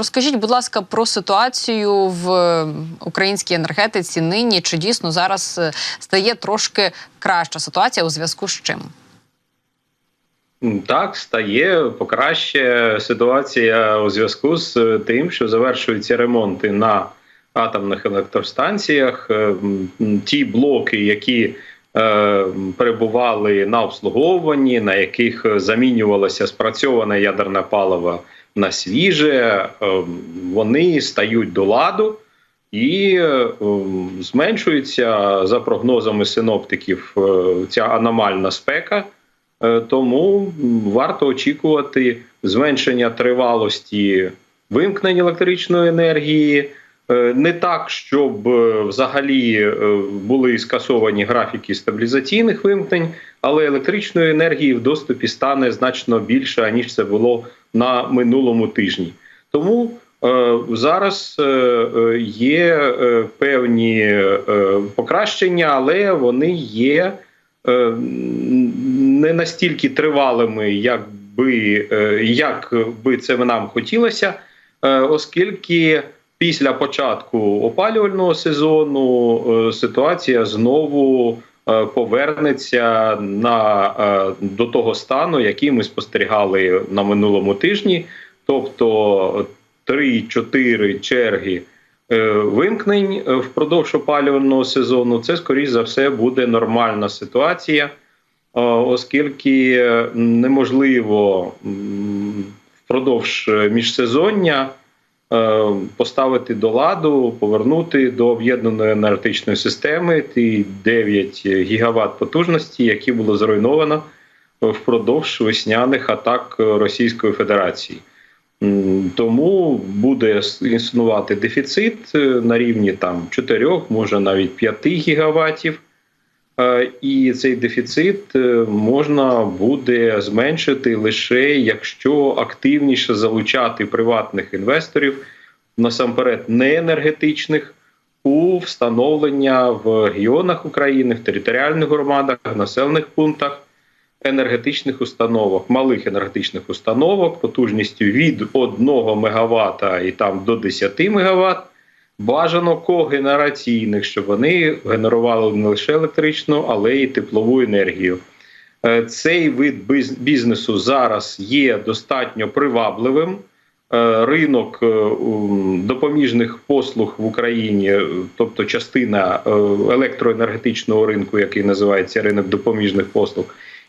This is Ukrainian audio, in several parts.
розкажіть, будь ласка, про ситуацію в е, українській енергетиці нині. Чи дійсно зараз е, стає трошки краща ситуація у зв'язку з чим? Так, стає покраще ситуація у зв'язку з е, тим, що завершуються ремонти на атомних електростанціях. Ті блоки, які перебували на обслуговуванні, на яких замінювалося спрацьоване ядерне паливо на свіже, е, вони стають до ладу. І е, зменшується за прогнозами синоптиків е, ця аномальна спека. Тому варто очікувати зменшення тривалості вимкнень електричної енергії. Не так, щоб взагалі були скасовані графіки стабілізаційних вимкнень, але електричної енергії в доступі стане значно більше, ніж це було на минулому тижні. Тому е, зараз е, є е, певні покращення, але вони є не настільки тривалими, як би, як би це нам хотілося, оскільки після початку опалювального сезону ситуація знову повернеться на, е, до того стану, який ми спостерігали на минулому тижні, тобто 3-4 черги е, вимкнень е, впродовж опалювального сезону. Це скоріш за все буде нормальна ситуація, е, оскільки е, неможливо впродовж е, міжсезоння е, поставити до ладу, повернути до об'єднаної енергетичної системи ті 9 гігават потужності, які було зруйновано впродовж весняних атак Російської Федерації. Тому буде існувати дефіцит е, на рівні там 4, може навіть 5 гігаватів. Е, І цей дефіцит е, можна буде зменшити лише якщо активніше залучати приватних інвесторів, насамперед не енергетичних, у встановлення в регіонах України, в територіальних громадах, населених пунктах енергетичних установок, малих енергетичних установок потужністю від 1 МВт і там до 10 МВт, бажано когенераційних, щоб вони генерували не лише електричну, але й теплову енергію. Е, Цей вид бізнесу зараз є достатньо привабливим. Е, Ринок е, допоміжних послуг в Україні, тобто частина електроенергетичного ринку, який називається ринок допоміжних послуг,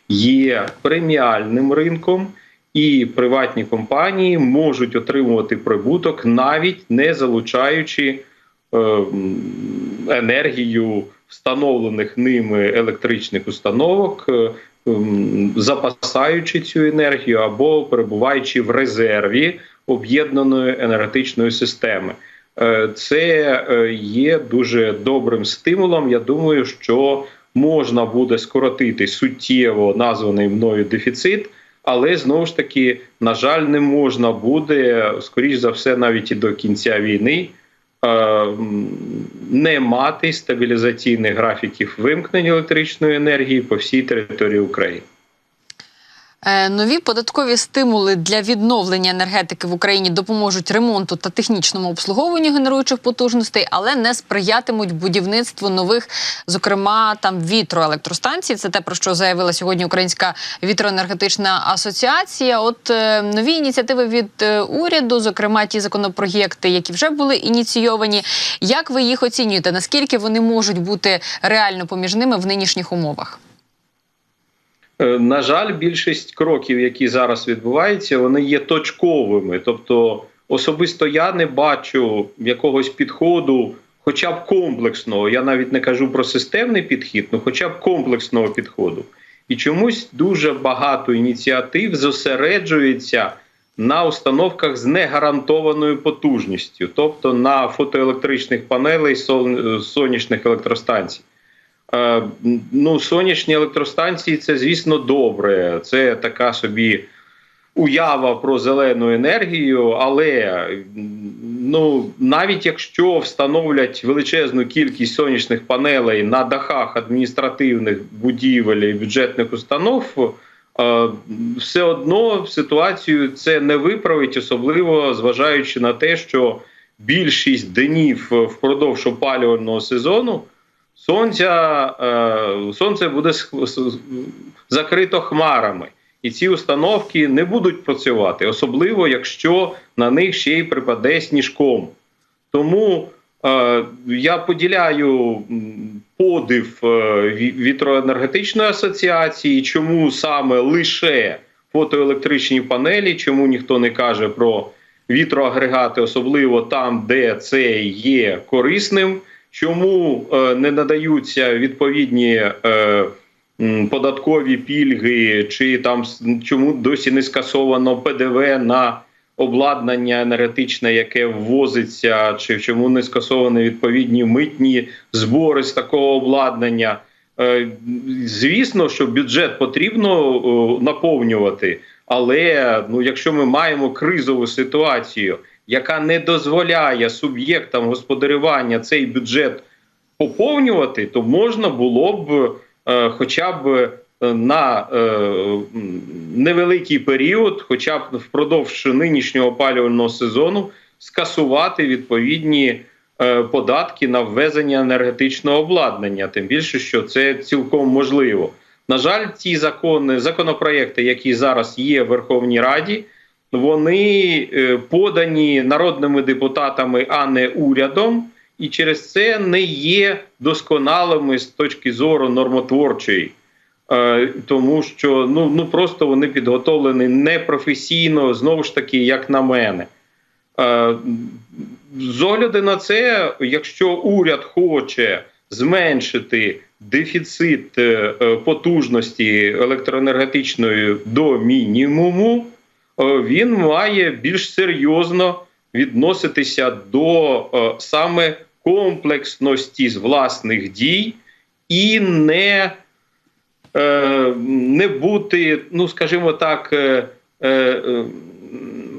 є преміальним ринком, і приватні компанії можуть отримувати прибуток, навіть не залучаючи е, енергію встановлених ними електричних установок, е, запасаючи цю енергію або перебуваючи в резерві об'єднаної енергетичної системи. Е, Це є дуже добрим стимулом. Я думаю, що можна буде скоротити суттєво названий мною дефіцит, але знову ж таки, на жаль, не можна буде, скоріш за все, навіть і до кінця війни. е, Не мати стабілізаційних графіків вимкнень електричної енергії по всій території України. Е, Нові податкові стимули для відновлення енергетики в Україні допоможуть ремонту та технічному обслуговуванню генеруючих потужностей, але не сприятимуть будівництву нових, зокрема там вітроелектростанцій. Це те про що заявила сьогодні Українська вітроенергетична асоціація. От е, нові ініціативи від е, уряду, зокрема ті законопроєкти, які вже були ініційовані. Як ви їх оцінюєте? Наскільки вони можуть бути реально поміж ними в нинішніх умовах? Е, На жаль, більшість кроків, які зараз відбуваються, вони є точковими. Тобто, особисто я не бачу якогось підходу, хоча б комплексного. Я навіть не кажу про системний підхід, ну хоча б комплексного підходу. І чомусь дуже багато ініціатив зосереджується на установках з негарантованою потужністю, тобто на фотоелектричних панелей сонячних електростанцій. Е, Ну, сонячні електростанції це, звісно, добре. Це така собі уява про зелену енергію, але ну, навіть якщо встановлять величезну кількість сонячних панелей на дахах адміністративних будівель і бюджетних установ, е, все одно ситуацію це не виправить, особливо зважаючи на те, що більшість днів впродовж опалювального сезону сонця, е, сонце буде закрито хмарами. І ці установки не будуть працювати, особливо якщо на них ще й припаде сніжком. Тому е, я поділяю подив е, вітроенергетичної асоціації, чому саме лише фотоелектричні панелі, чому ніхто не каже про вітроагрегати, особливо там, де це є корисним, чому е, не надаються відповідні. Е, Податкові пільги, чи там чому досі не скасовано ПДВ на обладнання енергетичне, яке ввозиться, чи чому не скасовані відповідні митні збори з такого обладнання. Е, Звісно, що бюджет потрібно наповнювати, але ну, якщо ми маємо кризову ситуацію, яка не дозволяє суб'єктам господарювання цей бюджет поповнювати, то можна було б е, хоча б е, на е, невеликий період, хоча б впродовж нинішнього опалювального сезону, скасувати відповідні е, податки на ввезення енергетичного обладнання. Тим більше, що це цілком можливо. На жаль, ті закони, законопроекти, які зараз є в Верховній Раді, вони е, подані народними депутатами, а не урядом, і через це не є досконалими з точки зору нормотворчої. Е, тому що ну, ну просто вони підготовлені непрофесійно, знову ж таки, як на мене. Е, з огляду на це, якщо уряд хоче зменшити дефіцит потужності електроенергетичної до мінімуму, він має більш серйозно відноситися до е, саме комплексності з власних дій і не, е, не бути, ну скажімо так, е, е, е,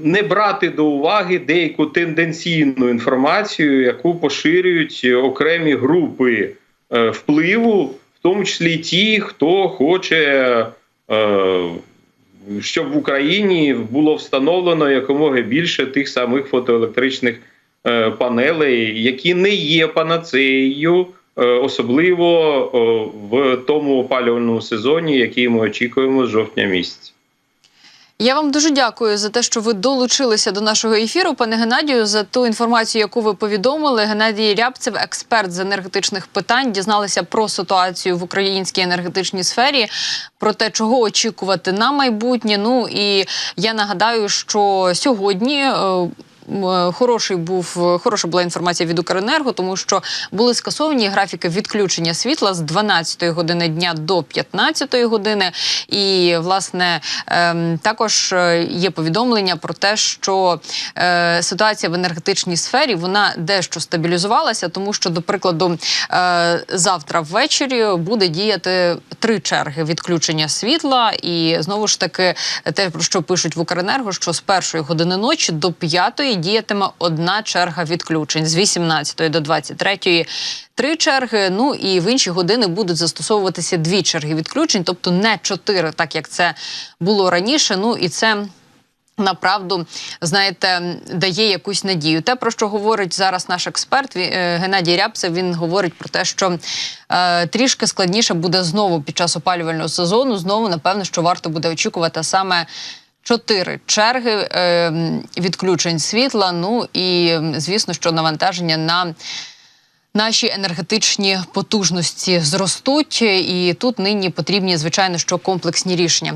не брати до уваги деяку тенденційну інформацію, яку поширюють окремі групи е, впливу, в тому числі ті, хто хоче. Щоб в Україні було встановлено якомога більше тих самих фотоелектричних е, панелей, які не є панацеєю, е, особливо в тому опалювальному сезоні, який ми очікуємо з жовтня місяця. Я вам дуже дякую за те, що ви долучилися до нашого ефіру, пане Геннадію, за ту інформацію, яку ви повідомили. Геннадій Рябцев, експерт з енергетичних питань, дізналися про ситуацію в українській енергетичній сфері, про те, чого очікувати на майбутнє. Ну і я нагадаю, що сьогодні. Е, е, Хороший був хороша була інформація від Укренерго, тому що були скасовані графіки відключення світла з 12 години дня до 15 години. І власне ем, також е, є повідомлення про те, що е, ситуація в енергетичній сфері вона дещо стабілізувалася, тому що, до прикладу, е, завтра ввечері буде діяти три черги відключення світла, і знову ж таки те, про що пишуть в Укренерго, що з першої години ночі до п'ятої діятиме одна черга відключень з 18 до 23 три черги. Ну і в інші години будуть застосовуватися дві черги відключень, тобто не чотири, так як це було раніше. Ну і це. Направду, знаєте, дає якусь надію. Те, про що говорить зараз наш експерт е, Геннадій Рябцев, він говорить про те, що е, трішки складніше буде знову під час опалювального сезону. Знову, напевно, що варто буде очікувати саме чотири черги е, відключень світла. Ну і звісно, що навантаження на Наші енергетичні потужності зростуть, і тут нині потрібні звичайно що комплексні рішення.